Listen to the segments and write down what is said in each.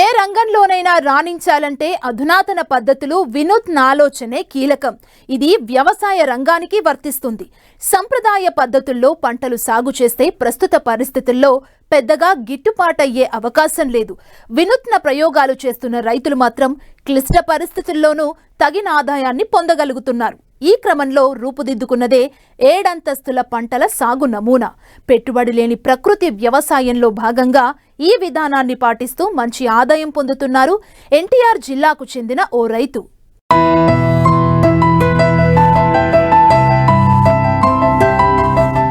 ఏ రంగంలోనైనా రాణించాలంటే అధునాతన పద్ధతులు వినూత్న ఆలోచనే కీలకం. ఇది వ్యవసాయ రంగానికి వర్తిస్తుంది. సంప్రదాయ పద్ధతుల్లో పంటలు సాగు చేస్తే ప్రస్తుత పరిస్థితుల్లో పెద్దగా గిట్టుబాటయ్యే అవకాశం లేదు. వినూత్న ప్రయోగాలు చేస్తున్న రైతులు మాత్రం క్లిష్ట పరిస్థితుల్లోనూ తగిన ఆదాయాన్ని పొందగలుగుతున్నారు. ఈ క్రమంలో రూపుదిద్దుకున్నదే ఏడంతస్తుల పంటల సాగు నమూనా. పెట్టుబడి లేని ప్రకృతి వ్యవసాయంలో భాగంగా ఈ విధానాన్ని పాటిస్తూ మంచి ఆదాయం పొందుతున్నారు ఎన్టీఆర్ జిల్లాకు చెందిన ఓ రైతు.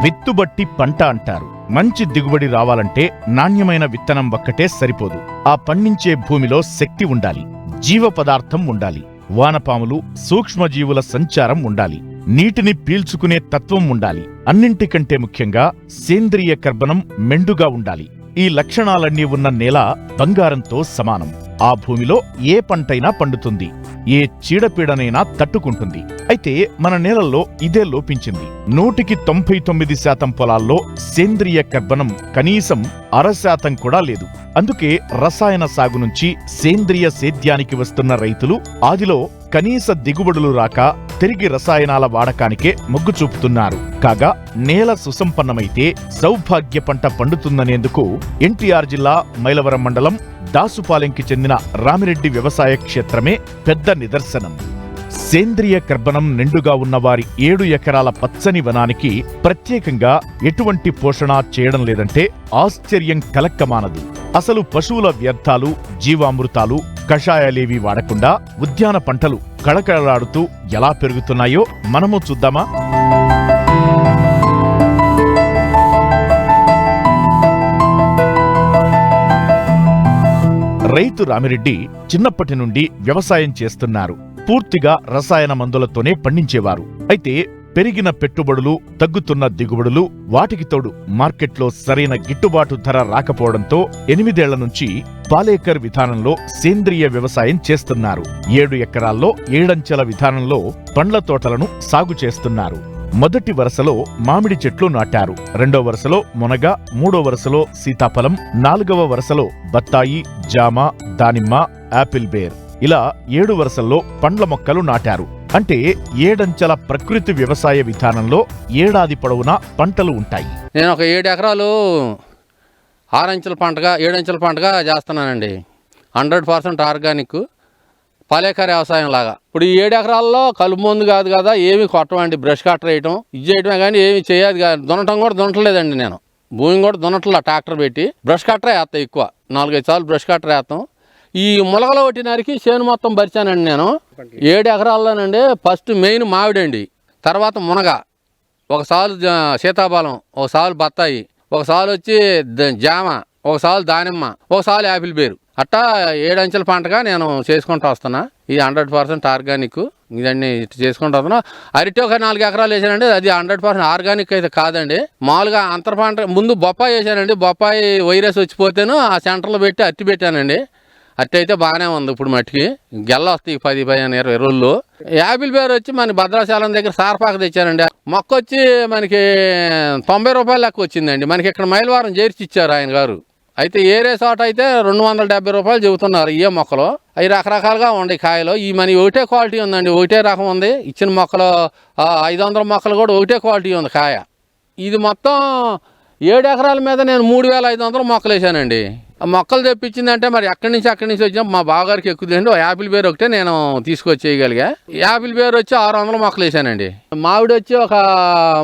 విత్తుబట్టి పంట అంటారు. మంచి దిగుబడి రావాలంటే నాణ్యమైన విత్తనం ఒక్కటే సరిపోదు. ఆ పండించే భూమిలో శక్తి ఉండాలి. జీవ పదార్థం ఉండాలి. వానపాములు సూక్ష్మజీవుల సంచారం ఉండాలి. నీటిని పీల్చుకునే తత్వం ఉండాలి. అన్నింటికంటే ముఖ్యంగా సేంద్రియ కర్బనం మెండుగా ఉండాలి. ఈ లక్షణాలన్నీ ఉన్న నేల బంగారంతో సమానం. ఆ భూమిలో ఏ పంటైనా పండుతుంది. ఏ చీడపీడనైనా తట్టుకుంటుంది. అయితే మన నేలల్లో ఇదే లోపించింది. నూటికి తొంభై తొమ్మిది శాతం పొలాల్లో సేంద్రియ కర్బనం కనీసం అర శాతం కూడా లేదు. అందుకే రసాయన సాగు నుంచి సేంద్రియ సేద్యానికి వస్తున్న రైతులు ఆదిలో కనీస దిగుబడులు రాక తిరిగి రసాయనాల వాడకానికే మొగ్గు చూపుతున్నారు. కాగా నేల సుసంపన్నమైతే సౌభాగ్య పంట పండుతుందనేందుకు ఎన్టీఆర్ జిల్లా మైలవరం మండలం దాసుపాలెంకి చెందిన రామిరెడ్డి వ్యవసాయ క్షేత్రమే పెద్ద నిదర్శనం. సేంద్రియ కర్బనం నిండుగా ఉన్న వారి ఏడు ఎకరాల పచ్చని వనానికి ప్రత్యేకంగా ఎటువంటి పోషణ చేయడం లేదంటే ఆశ్చర్యం కలక్కమానదు. అసలు పశువుల వ్యర్థాలు జీవామృతాలు కషాయాలేవి వాడకుండా ఉద్యాన పంటలు కళకళలాడుతూ ఎలా పెరుగుతున్నాయో మనము చూద్దామా? రైతు రామిరెడ్డి చిన్నప్పటి నుండి వ్యవసాయం చేస్తున్నారు. పూర్తిగా రసాయన మందులతోనే పండించేవారు. అయితే పెరిగిన పెట్టుబడులు తగ్గుతున్న దిగుబడులు వాటికి తోడు మార్కెట్లో సరైన గిట్టుబాటు ధర రాకపోవడంతో ఎనిమిదేళ్ళ నుంచి పాలేకర్ విధానంలో సేంద్రియ వ్యవసాయం చేస్తున్నారు. ఏడు ఎకరాల్లో ఏడంచెల విధానంలో పండ్ల తోటలను సాగు చేస్తున్నారు. మొదటి వరుసలో మామిడి చెట్లు నాటారు. రెండో వరుసలో మునగ మూడో వరుసలో సీతాఫలం నాలుగవ వరుసలో బత్తాయి జామ దానిమ్మ యాపిల్ బేర్. ఇలా ఏడు వరుసల్లో పండ్ల మొక్కలు నాటారు. అంటే ఏడంచెల ప్రకృతి వ్యవసాయ విధానంలో ఏడాది పొడవునా పంటలు ఉంటాయి. నేను ఒక ఏడు ఎకరాలు ఆరంచెల పంటగా ఏడంచెల పంటగా చేస్తున్నానండి. హండ్రెడ్ పర్సెంట్ ఆర్గానిక్ పాలేకర వ్యవసాయం లాగా. ఇప్పుడు ఈ ఏడు ఎకరాల్లో కలుపు మందు కాదు కదా ఏమి కొట్టమండి. బ్రష్ కట్టర్ వేయటం ఇది చేయటమే కానీ ఏమి చేయదు కానీ దున్నటం కూడా దున్నట్లేదండి నేను. భూమి కూడా దున్నట్లా ట్రాక్టర్ పెట్టి బ్రష్ కట్టరే వేస్తాయి ఎక్కువ. నాలుగైదు సార్లు బ్రష్ కట్టర్ వేస్తాం. ఈ ములగల కొట్టినరికి చేను మొత్తం పరిచానండి నేను. ఏడు ఎకరాల్లోనండి ఫస్ట్ మెయిన్ మామిడండి. తర్వాత మునగ. ఒకసారి సీతాఫలం ఒకసారి బత్తాయి. ఒకసారి వచ్చి జామ ఒకసారి దానిమ్మ ఒకసారి యాపిల్ బేరు. అట్టా ఏడంచెల పంటగా నేను చేసుకుంటూ వస్తున్నా. ఇది హండ్రెడ్ పర్సెంట్ ఆర్గానిక్. ఇదన్నీ ఇటు చేసుకుంటూ వస్తున్నా. అరటి ఒక నాలుగు ఎకరాలు వేసానండి. అది హండ్రెడ్ పర్సెంట్ ఆర్గానిక్ అయితే కాదండి. మామూలుగా అంతర పంట ముందు బొప్పాయి వేసానండి. బొప్పాయి వైరస్ వచ్చిపోతేను ఆ సెంటర్లో పెట్టి అట్టి పెట్టానండి. అట్టయితే బాగానే ఉంది ఇప్పుడు మట్టికి. గెల్ల వస్తాయి పది పదిహేను ఇరవై రోజులు యాపిల్ పేరు వచ్చి మన భద్రాచలం దగ్గర సార్పాక తెచ్చారండి. మొక్క వచ్చి మనకి తొంభై రూపాయలు లెక్క వచ్చిందండి. మనకి ఇక్కడ మైలవారం చేర్చి ఇచ్చారు ఆయన గారు. అయితే ఏరే చోట అయితే రెండు వందల డెబ్బై రూపాయలు చెబుతున్నారు ఇవే మొక్కలు. అవి రకరకాలుగా ఉన్నాయి కాయలు. ఈ మన ఒకటే క్వాలిటీ ఉందండి. ఒకటే రకం ఉంది. ఇచ్చిన మొక్కలు ఐదు వందల మొక్కలు కూడా ఒకటే క్వాలిటీ ఉంది కాయ. ఇది మొత్తం ఏడు ఎకరాల మీద నేను మూడు వేల ఐదు వందల మొక్కలు వేసానండి. మొక్కలు తెప్పించిందంటే మరి ఎక్కడి నుంచి అక్కడి నుంచి వచ్చినా మా బావగారికి ఎక్కుదండి యాపిల్ పేరు ఒకటే నేను తీసుకొచ్చేయగలిగా. యాపిల్ పేరు వచ్చి ఆరు వందల మొక్కలు వేసానండి. మామిడి వచ్చి ఒక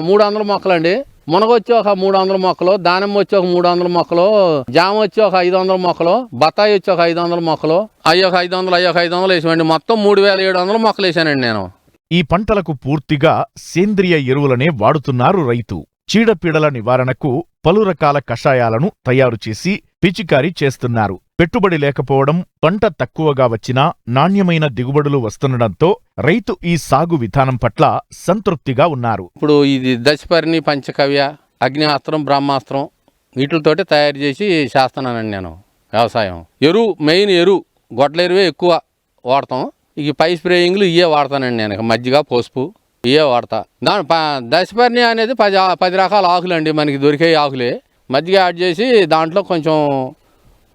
మూడు వందల మొక్కలండి. మునగ వచ్చి ఒక మూడు వందల మొక్కలు. దానిమ్మ వచ్చి ఒక మూడు వందల మొక్కలు. జామ వచ్చి ఒక ఐదు వందల మొక్కలు. బత్తాయి వచ్చి ఒక ఐదు వందల మొక్కలు. అయ్యి ఒక ఐదు వందలు అయ్యి ఒక ఐదు వందలు వేసామండి. మొత్తం మూడు వేల ఏడు వందల మొక్కలు వేసానండి నేను. ఈ పంటలకు పూర్తిగా సేంద్రియ ఎరువులనే వాడుతున్నారు రైతు. చీడపీడల నివారణకు పలు రకాల కషాయాలను తయారు చేసి పిచికారీ చేస్తున్నారు. పెట్టుబడి లేకపోవడం పంట తక్కువగా వచ్చినా నాణ్యమైన దిగుబడులు వస్తుండటంతో రైతు ఈ సాగు విధానం పట్ల సంతృప్తిగా ఉన్నారు. ఇప్పుడు ఇది దశపర్ణి పంచకవ్య అగ్నిహాస్త్రం బ్రహ్మాస్త్రం వీటితోటి తయారు చేసి చేస్తున్నానండి నేను వ్యవసాయం. ఎరువు మెయిన్ ఎరువు గొడ్ల ఎరువే ఎక్కువ వాడతాం. ఇక పై స్ప్రేయింగ్లు ఇవే వాడతానండి నేను. మజ్జిగ పోసుపు ఇవే వాడతా దాని ప- దశపర్ణి అనేది పది పది రకాల ఆకులు అండి మనకి దొరికే ఆకులే. మజ్జిగ యాడ్ చేసి దాంట్లో కొంచెం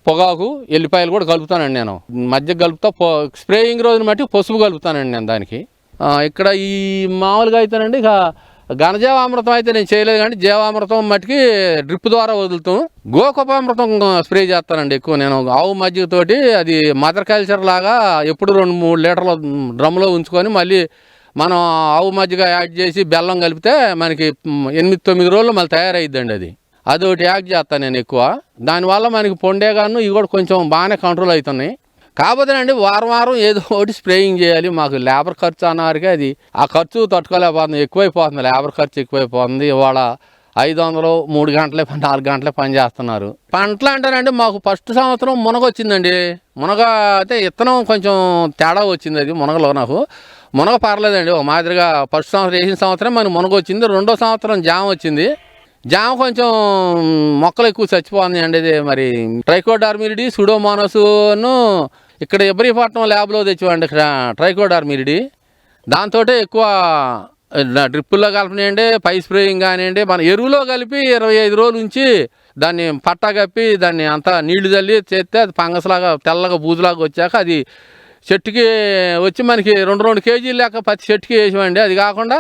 పొగాకు ఎల్లిపాయలు కూడా కలుపుతానండి నేను. మధ్య కలుపుతా పొ- స్ప్రేయింగ్ రోజున మట్టి పసుపు కలుపుతానండి నేను దానికి. ఇక్కడ ఈ మామూలుగా అయితేనండి ఇక ఘనజీవామృతం అయితే నేను చేయలేదు కానీ జీవామృతం మట్టికి డ్రిప్ ద్వారా వదులుతాం గోకపామృతం స్ప్రే చేస్తానండి ఎక్కువ నేను. ఆవు మజ్జిగతోటి అది మదర్ కల్చర్ లాగా ఎప్పుడు రెండు మూడు లీటర్ల డ్రమ్లో ఉంచుకొని మళ్ళీ మనం ఆవు మజ్జిగ యాడ్ చేసి బెల్లం కలిపితే మనకి ఎనిమిది తొమ్మిది రోజులు మళ్ళీ తయారైద్దండి అది. అది ఒకటి యాడ్ చేస్తాను నేను ఎక్కువ. దానివల్ల మనకి పొండేగాను ఇవి కూడా కొంచెం బాగానే కంట్రోల్ అవుతున్నాయి. కాకపోతే అండి వారం వారం ఏదో ఒకటి స్ప్రేయింగ్ చేయాలి. మాకు లేబర్ ఖర్చు అన్నారుగా అది. ఆ ఖర్చు తట్టుకోలేకపోతుంది ఎక్కువైపోతుంది. లేబర్ ఖర్చు ఎక్కువైపోతుంది. ఇవాళ ఐదు వందలు మూడు గంటలే నాలుగు గంటలే పని చేస్తున్నారు. పంటలు అంటారండి మాకు ఫస్ట్ సంవత్సరం మునగ వచ్చిందండి మునగ అయితే ఇత్తనం కొంచెం తేడా వచ్చింది అది మునగలో నాకు. మునగ పర్లేదండి ఒక మాదిరిగా ఫస్ట్ సంవత్సరం వేసిన సంవత్సరం మనకు మునగ వచ్చింది రెండో సంవత్సరం జామ వచ్చింది. జామ కొంచెం మొక్కలు ఎక్కువ చచ్చిపోతుంది అండి ఇది మరి. ట్రైకోడార్మిరిడి సుడోమోనస్ను ఇక్కడ ఇబ్రహీపట్నం ల్యాబ్లో తెచ్చివ్వండి ఇక్కడ ట్రైకోడార్మిరిడి. దాంతో ఎక్కువ డ్రిప్పుల్లో కలపనియండి పై స్ప్రేయింగ్ కానివ్వండి మన ఎరువులో కలిపి ఇరవై ఐదు రోజుల నుంచి దాన్ని పట్టా కప్పి దాన్ని అంతా నీళ్ళు చల్లి చేస్తే అది పంగస్లాగా తెల్లగా బూజులాగా వచ్చాక అది చెట్టుకి వచ్చి మనకి రెండు రెండు కేజీలు లెక్క పది చెట్టుకి వేసామండి. అది కాకుండా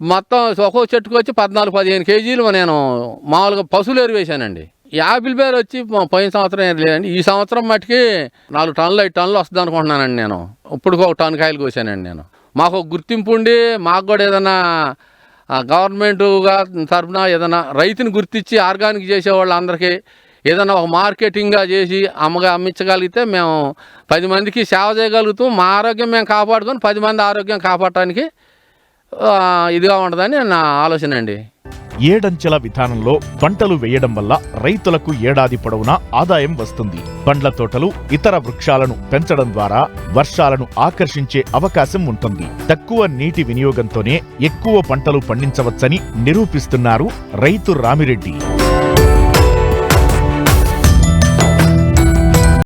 మొత్తం ఒక్కో చెట్టుకు వచ్చి పద్నాలుగు పదిహేను కేజీలు నేను మామూలుగా పశువులు ఎరువు యాపిల్ ఆపిల్ బేర్ వచ్చి పోయిన సంవత్సరం ఏం లేదండి. ఈ సంవత్సరం మట్టుకి నాలుగు టన్నులు ఐదు టన్నులు వస్తుంది అనుకుంటున్నానండి నేను. ఇప్పుడు ఒక టన్ను కాయలు కోసానండి నేను. మాకు ఒక గుర్తింపు ఉండి మాకు కూడా ఏదైనా గవర్నమెంటుగా తరఫున ఏదైనా రైతుని గుర్తించి ఆర్గానిక్ చేసే వాళ్ళందరికీ ఏదైనా ఒక మార్కెటింగ్గా చేసి అమ్మగా అమ్మించగలిగితే మేము పది మందికి సేవ చేయగలుగుతూ మా ఆరోగ్యం మేము కాపాడుకొని పది మంది ఆరోగ్యం కాపాడటానికి ఇదిగా ఉంటుందని నా ఆలోచన అండి. ఏడంచెల విధానంలో పంటలు వేయడం వల్ల రైతులకు ఏడాది పొడవునా ఆదాయం వస్తుంది. పండ్ల తోటలు ఇతర వృక్షాలను పెంచడం ద్వారా వర్షాలను ఆకర్షించే అవకాశం ఉంటుంది. తక్కువ నీటి వినియోగంతోనే ఎక్కువ పంటలు పండించవచ్చని నిరూపిస్తున్నారు రైతు రామిరెడ్డి.